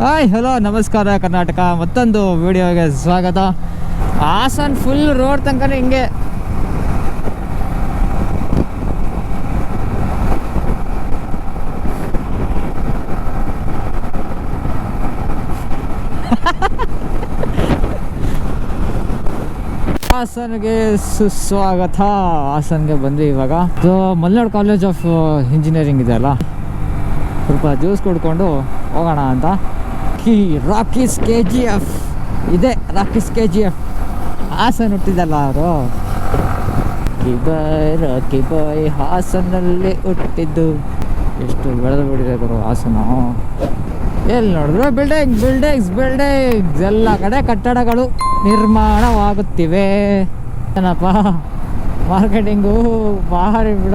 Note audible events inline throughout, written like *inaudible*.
Hi, hello, ನಮಸ್ಕಾರ, ಕರ್ನಾಟಕ. ಮತ್ತೊಂದು ವಿಡಿಯೋಗೆ ಸ್ವಾಗತ. ಹಾಸನ್ ಫುಲ್ ರೋಡ್ ತನಕ ಹಿಂಗೆ. *laughs* ಹಾಸನ್ಗೆ ಸುಸ್ವಾಗತ. ಹಾಸನ್ಗೆ ಬಂದ್ವಿ ಇವಾಗ. ಮಲ್ನಾಡ್ ಕಾಲೇಜ್ ಆಫ್ ಇಂಜಿನಿಯರಿಂಗ್ ಇದೆ ಅಲ್ಲ? ಸ್ವಲ್ಪ ಜ್ಯೂಸ್ ಕುಡ್ಕೊಂಡು ಹೋಗೋಣ ಅಂತ. ಈ ರಾಕೀಸ್ ಕೆ ಜಿ ಎಫ್ ಇದೆ ರಾಕೀಸ್ ಕೆ ಜಿ ಎಫ್ ಹಾಸನ್ ಹುಟ್ಟಿದಲ್ಲ ಅವರು? ಬಾಯ್ ರಾಕಿ ಬಾಯ್ ಹಾಸನಲ್ಲಿ ಹುಟ್ಟಿದ್ದು. ಎಷ್ಟು ಬೆಳೆದು ಬಿಡಿದ್ರು ಹಾಸನ. ಎಲ್ಲಿ ನೋಡಿದ್ರು ಬಿಲ್ಡಿಂಗ್ ಬಿಲ್ಡಿಂಗ್ಸ್ ಬಿಲ್ಡಿಂಗ್ಸ್ ಎಲ್ಲ ಕಡೆ ಕಟ್ಟಡಗಳು ನಿರ್ಮಾಣವಾಗುತ್ತಿವೆ. ಏನಪ್ಪ? ಮಾರ್ಕೆಟಿಂಗು ಭಾರಿ ಬಿಡ.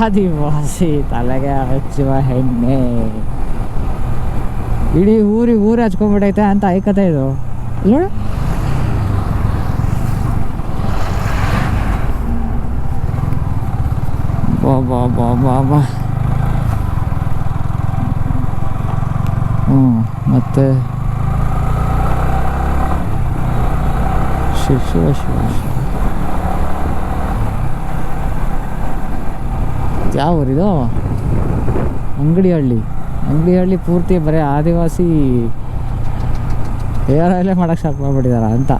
ಆದಿವಾಸಿ ತಲೆಗೆ ಹಚ್ಚುವ ಹೆಣ್ಣೆ. ಇಡೀ ಊರಿಗೆ ಊರು ಹಚ್ಕೊಂಡ್ಬಿಟ್ಟೈತೆ ಅಂತ ಐಕತೆ ಇದು. ನೋಡು ಬಾ ಬಾ ಬಾ ಬಾ ಹ್ಞೂ ಮತ್ತೆ? ಶಿವ ಶಿವ ಶಿವ ಶಿವ. ಯಾವ ಊರಿದು? ಅಂಗಡಿ ಹಳ್ಳಿ ಅಂಗಡಿ ಹಳ್ಳಿ ಪೂರ್ತಿ ಬರೀ ಆದಿವಾಸಿ ಏರಲ್ಲೇ ಆಯಿಲೇ ಮಾಡೋಕ್ಕೆ ಸ್ಟಾರ್ಟ್ ಮಾಡಿಬಿಟ್ಟಿದಾರ ಅಂತ.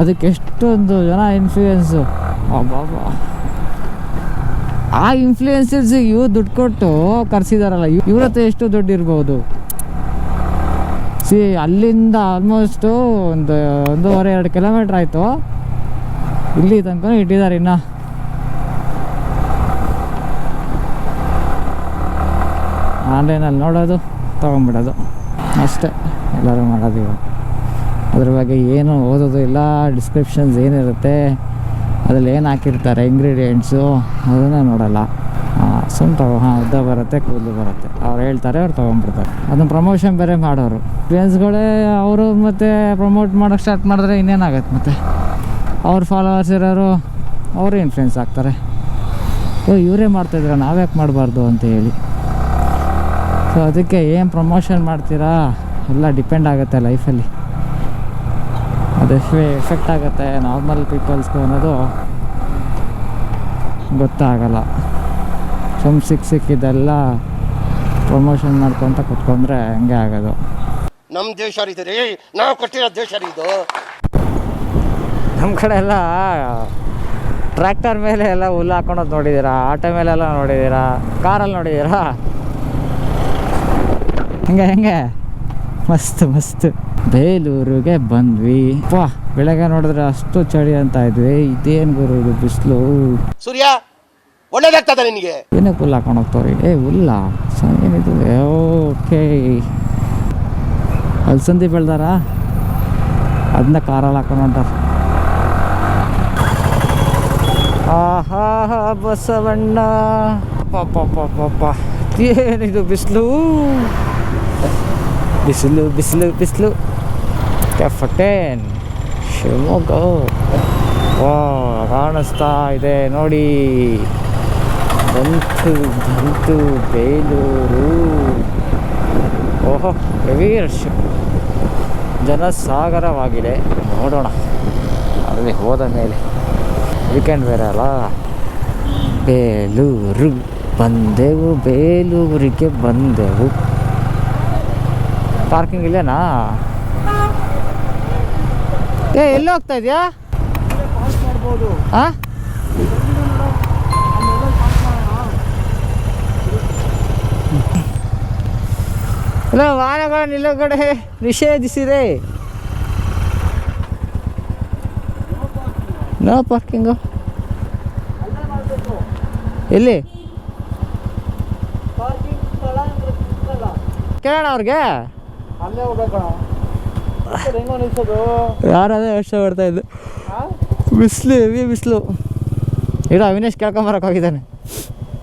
ಅದಕ್ಕೆ ಎಷ್ಟೊಂದು ಜನ ಇನ್ಫ್ಲೂಯೆನ್ಸು ಬಾಬಾ ಆ ಇನ್ಫ್ಲೂಯೆನ್ಸರ್ಸ್ ಇವ್ರು ದುಡ್ಡು ಕೊಟ್ಟು ಕರ್ಸಿದಾರಲ್ಲ ಇವ್ರ ಹತ್ರ ಎಷ್ಟು ದುಡ್ಡು ಇರ್ಬೋದು? ಸಿ, ಅಲ್ಲಿಂದ ಆಲ್ಮೋಸ್ಟು ಒಂದು, ಒಂದೂವರೆ, ಎರಡು ಕಿಲೋಮೀಟ್ರ್ ಆಯಿತು. ಇಲ್ಲಿ ತನಕ ಇಟ್ಟಿದ್ದಾರೆ ಇನ್ನು. ಆನ್ಲೈನಲ್ಲಿ ನೋಡೋದು ತೊಗೊಂಬಿಡೋದು ಅಷ್ಟೇ ಎಲ್ಲರೂ ಮಾಡೋದು ಇವಾಗ. ಅದ್ರ ಬಗ್ಗೆ ಏನು ಓದೋದು ಇಲ್ಲ ಡಿಸ್ಕ್ರಿಪ್ಷನ್ಸ್ ಏನಿರುತ್ತೆ, ಅದ್ರಲ್ಲಿ ಏನು ಹಾಕಿರ್ತಾರೆ ಇಂಗ್ರೀಡಿಯೆಂಟ್ಸು ಅದನ್ನು ನೋಡೋಲ್ಲ. ಸುಮ್ಮ ತಗೋ ಹಾಂ ಉದ್ದ ಬರುತ್ತೆ, ಕೂದಲು ಬರುತ್ತೆ. ಅವ್ರು ಹೇಳ್ತಾರೆ, ಅವ್ರು ತೊಗೊಂಡ್ಬಿಡ್ತಾರೆ. ಅದನ್ನ ಪ್ರಮೋಷನ್ ಬೇರೆ ಮಾಡೋರು. ಫ್ರೆಂಡ್ಸ್ಗಳೇ ಅವರು ಮತ್ತು ಪ್ರಮೋಟ್ ಮಾಡೋಕ್ಕೆ ಸ್ಟಾರ್ಟ್ ಮಾಡಿದ್ರೆ ಇನ್ನೇನಾಗತ್ತೆ ಮತ್ತೆ? ಅವ್ರ ಫಾಲೋವರ್ಸ್ ಇರೋರು, ಅವರು ಇನ್ಫ್ಲುಯೆನ್ಸ್ ಆಗ್ತಾರೆ. ಓ, ಇವರೇ ಮಾಡ್ತಾಯಿದ್ರೆ ನಾವ್ಯಾಕೆ ಮಾಡಬಾರ್ದು ಅಂತ ಹೇಳಿ. ಸೊ ಅದಕ್ಕೆ ಏನು ಪ್ರಮೋಷನ್ ಮಾಡ್ತೀರಾ? ಎಲ್ಲ ಡಿಪೆಂಡ್ ಆಗುತ್ತೆ ಲೈಫಲ್ಲಿ ಅದು ಎಫೆಕ್ಟ್ ಆಗುತ್ತೆ ನಾರ್ಮಲ್ ಪೀಪಲ್ಸ್ಗೂ ಅನ್ನೋದು ಗೊತ್ತಾಗಲ್ಲ. ಸುಮ್ ಸಿಕ್ಕ ಸಿಕ್ಕಿದ್ದೆಲ್ಲ ಪ್ರಮೋಷನ್ ಮಾಡ್ಕೊತ ಕುತ್ಕೊಂಡ್ರೆ ಹಂಗೆ ಆಗೋದು. ನಮ್ಮ ದೇಶ ರೀ ನಾವು ಕೊಟ್ಟಿರೋ ದೇಶ ರೀ ಇದು. ನಮ್ಮ ಕಡೆ ಎಲ್ಲ ಟ್ರ್ಯಾಕ್ಟರ್ ಮೇಲೆ ಎಲ್ಲ ಹುಲ್ಲು ಹಾಕೊಳೋದು ನೋಡಿದ್ದೀರಾ ಆಟೋ ಮೇಲೆಲ್ಲ ನೋಡಿದ್ದೀರಾ ಕಾರಲ್ಲಿ ನೋಡಿದ್ದೀರಾ ಹೆಂಗೆ ಹೆಂಗೆ. ಮಸ್ತ್ ಮಸ್ತ್. ಬೇಲೂರಿಗೆ ಬಂದ್ವಿ. ವಾ ಬೆಳಗ್ಗೆ ನೋಡಿದ್ರೆ ಅಷ್ಟು ಚಳಿ ಅಂತ ಇದ್ವಿ. ಇದೇನು ಗುರು ಇದು ಬಿಸಿಲು. ಸೂರ್ಯ ಒಳ್ಳೇದಾಗ್ತದ ನಿನಗೆ? ಏನಕ್ಕೆ ಹುಲ್ಲು ಹಾಕೊಂಡು ಹೋಗ್ತಾವ್ರಿ? ಏ ಹುಲ್ಲ. ಏನಿದು? ಓಕೆ. ಅಲ್ಸಂದಿ ಬೆಳ್ದಾರ ಅದನ್ನ ಕಾರಲ್ಲಿ ಹಾಕೊಂಡು ಹೊಂಟಾರ ಆಹಾ ಬಸವಣ್ಣ. ಪಾಪ ಪಾಪ ಏನಿದು ಬಿಸಿಲು? ಬಿಸಿಲು ಬಿಸಿಲು ಬಿಸಿಲು. ಕೆಫಟೇನ್ ಶಿವಮೊಗ್ಗ. ವಾ, ಕಾಣಿಸ್ತಾ ಇದೆ. ನೋಡಿ. ಬಂತು ಬಂತು, ಬೇಲೂರು. ಓಹೋ ಹೆವಿ ರಶ್ ಜನಸಾಗರವಾಗಿದೆ. ನೋಡೋಣ. ಅಲ್ಲಿ ಹೋದ ಮೇಲೆ. ವೀಕೆಂಡ್ ಬೇರೆ ಅಲ್ಲ. ಬೇಲೂರು ಬಂದೆವು, ಬೇಲೂರಿಗೆ ಬಂದೆವು. ಪಾರ್ಕಿಂಗ್ ಇಲ್ಲೇನಾ? ಏ ಎಲ್ಲಿ ಹೋಗ್ತಾ ಇದೆಯಾ? ಹಾಂ ಇಲ್ಲ ವಾಹನಗಳ ನಿಲುಗಡೆ ನಿಷೇಧಿಸಿದೆ. ನೋ ಪಾರ್ಕಿಂಗು ಎಲ್ಲಿ ಕೇಳೋಣ ಅವ್ರಿಗೆ. ಅಲ್ಲೇ ಹೋಗ್ಬೇಕು ಯಾರದೇ ಯೋಚನೆ ಬರ್ತಾ ಇದ್ದು ಬಿಸಿಲು ಹೆವಿ ಬಿಸಿಲು ಇಡೋ ಅವಿನೇಶ್ ಕೇಳ್ಕೊಂಬರಕ್ಕೆ ಹೋಗಿದ್ದಾನೆ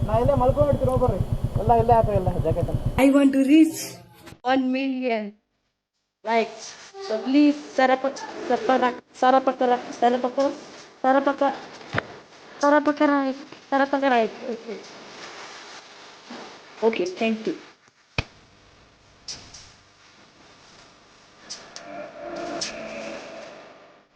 ನಾ ಇಲ್ಲೇ ಮಲ್ಕೊಂಡ್ಬಿಡ್ತೀನಿ ಹೋಗ್ರಿ ಎಲ್ಲ ಇಲ್ಲೇ ಹಾಕ್ರಿ ಎಲ್ಲ jacket I want to reach one million likes so please ಸರಪ ಸರಪರ ಸರಪಕರ ಸರಪಕ ಸರಪಕ ಸರಪಕರ ಸರಪಕರ ಓಕೆ ಥ್ಯಾಂಕ್ ಯು